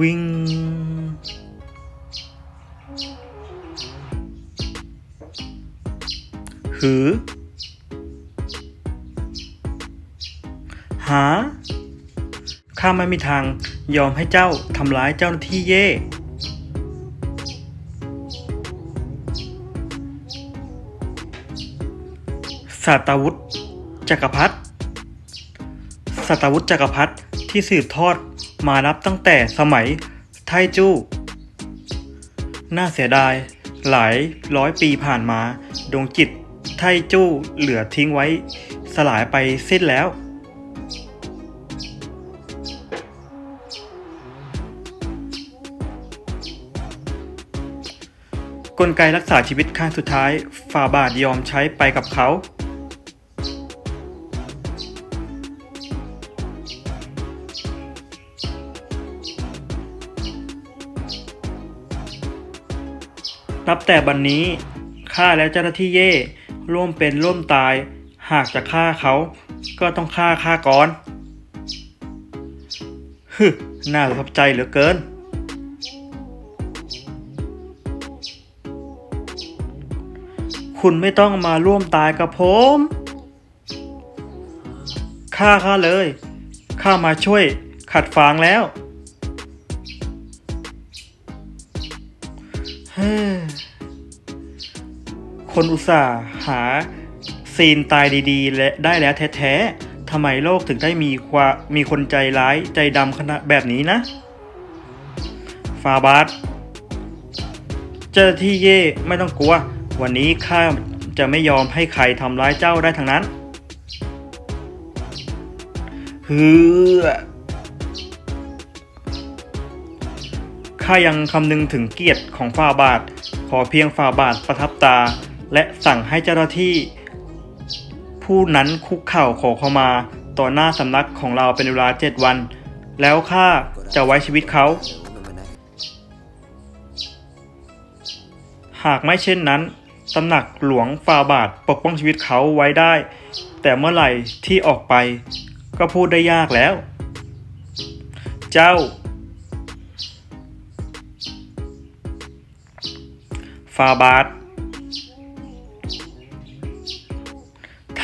วิ่งหือ หา ข้าไม่มีทางยอมให้เจ้าทำร้ายเจ้าหน้าที่เย่ศาสตาวุธจักรพรรดิศาสตาวุธจักรพรรดิที่สืบทอด มานับตั้งแต่สมัยไทจู้ น่าเสียดาย หลายร้อยปีผ่านมา ดวงจิตไทจู้เหลือทิ้งไว้ สลายไปสิ้นแล้ว กลไกรักษาชีวิตขั้นสุดท้ายฟาบาทยอมใช้ไปกับเขา นับแต่บันนี้ข้าและเจ้าหน้าที่เย่ร่วมเป็นร่วมตาย หากจะฆ่าเขา ก็ต้องฆ่าข้าก่อนฮึน่าประทับใจเหลือเกิน คุณไม่ต้องมาร่วมตายกับผมฆ่าข้าเลย ข้ามาช่วยขัดฟางแล้ว เฮ้ คนอุตส่าห์หาซีนตายดีๆ และได้แล้วแท้ๆทำไมโลกถึงได้มีความมีคนใจร้ายใจดำขนาดแบบนี้นะ ฟาบาสเจ้าที่เย่ไม่ต้องกลัว วันนี้ข้าจะไม่ยอมให้ใครทำร้ายเจ้าได้ทั้งนั้นเฮือข้ายังคำนึงถึงเกียรติของฝ่าบาท ขอเพียงฝ่าบาทประทับตา และสั่งให้เจ้าหน้าที่ ผู้นั้นคุกเข่าขอเข้ามาต่อหน้าสำนักของเราเป็นเวลาเจ็ดวัน แล้วข้าจะไว้ชีวิตเขา หากไม่เช่นนั้นตำหนักหลวงฟาบาทปกป้องชีวิตเขาไว้ได้ แต่เมื่อไหร่ที่ออกไป ก็พูดได้ยากแล้ว เจ้า ฟาบาท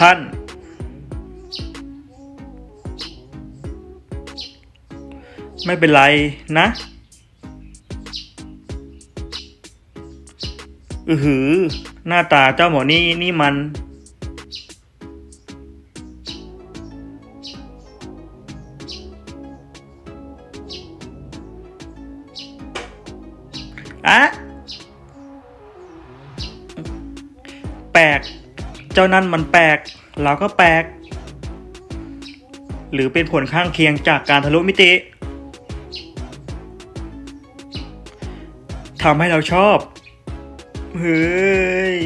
ท่าน ไม่เป็นไรนะ อือหือ หน้าตาเจ้าหมอนี่นี่มัน อะ เจ้านั่นมันแปลก เราก็แปลก หรือเป็นผลข้างเคียงจากการทะลุมิติทำให้เราชอบ เฮ้ย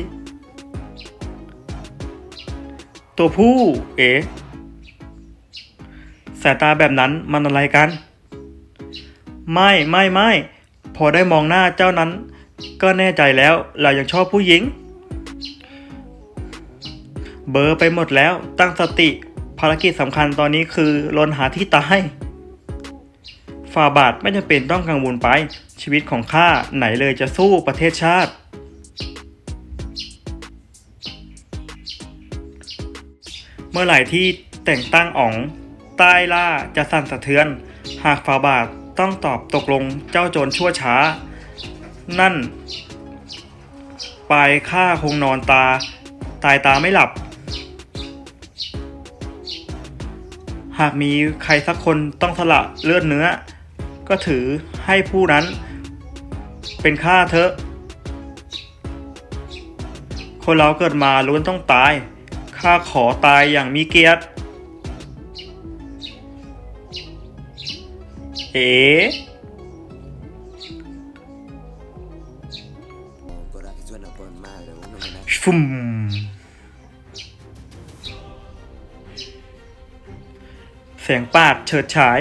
ตัวผู้ เอ๋สายตาแบบนั้นมันอะไรกัน ไม่ไม่ไม่ พอได้มองหน้าเจ้านั้น ก็แน่ใจแล้วเรายังชอบผู้หญิง เบอร์ไปหมดแล้ว ตั้งสติ ภารกิจสำคัญตอนนี้คือลนหาที่ตายฝ่าบาทไม่จำเป็นต้องกังวลไป ชีวิตของข้าไหนเลยจะสู้ประเทศชาติ เมื่อไหร่ที่แต่งตั้งอ๋อง ใต้ล่าจะสั่นสะเทือน หากฝ่าบาทต้องตอบตกลงเจ้าโจรชั่วช้า นั่น ปลายข้าคงนอนตา ตายตาไม่หลับ หากมีใครสักคนต้องสละเลือดเนื้อ ก็ถือให้ผู้นั้น เป็นข้าเถอะ คนเราเกิดมาล้วนต้องตาย ข้าขอตายอย่างมีเกียรติ เอ๋ Ancora che แสงปาดเฉิดฉาย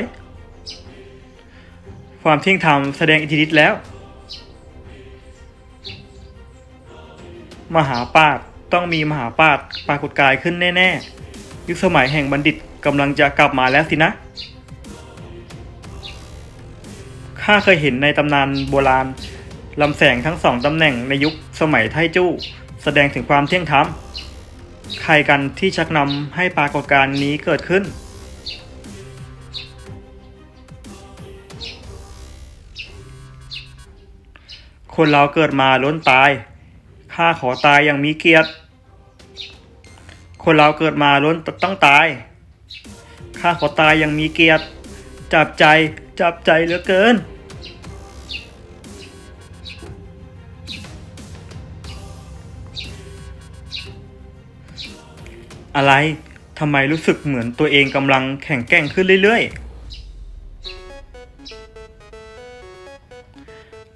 ความเที่ยงธรรมแสดงอิทธิฤทธิ์แล้ว มหาปาดต้องมีมหาปาดปรากฏกายขึ้นแน่ ๆ ยุคสมัยแห่งบัณฑิตกำลังจะกลับมาแล้วสินะขข้าเคยเห็นในตำนานโบราณลำแสงทั้งสองตำแหน่งในยุคสมัยไทจู้ แสดงถึงความเที่ยงธรรม ใครกันที่ชักนำให้ปรากฏการณ์นี้เกิดขึ้น คนเราเกิดมาล้นตาย ข้าขอตายอย่างมีเกียรติ คนเราเกิดมาล้นต้องตาย ข้าขอตายอย่างมีเกียรติ จับใจจับใจเหลือเกิน อะไรทำไมรู้สึกเหมือนตัวเองกำลังแข็งแกร่งขึ้นเรื่อยๆ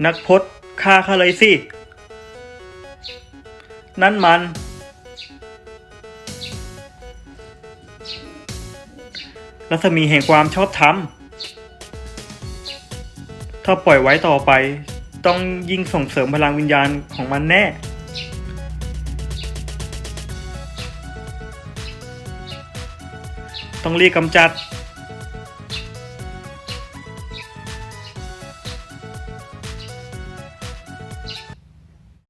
นักพจน์ ฆ่าข้าเลยสิ นั่นมัน รัศมีแห่งความชอบธรรม ถ้าปล่อยไว้ต่อไป ต้องยิ่งส่งเสริมพลังวิญญาณของมันแน่ ต้องรีบกำจัด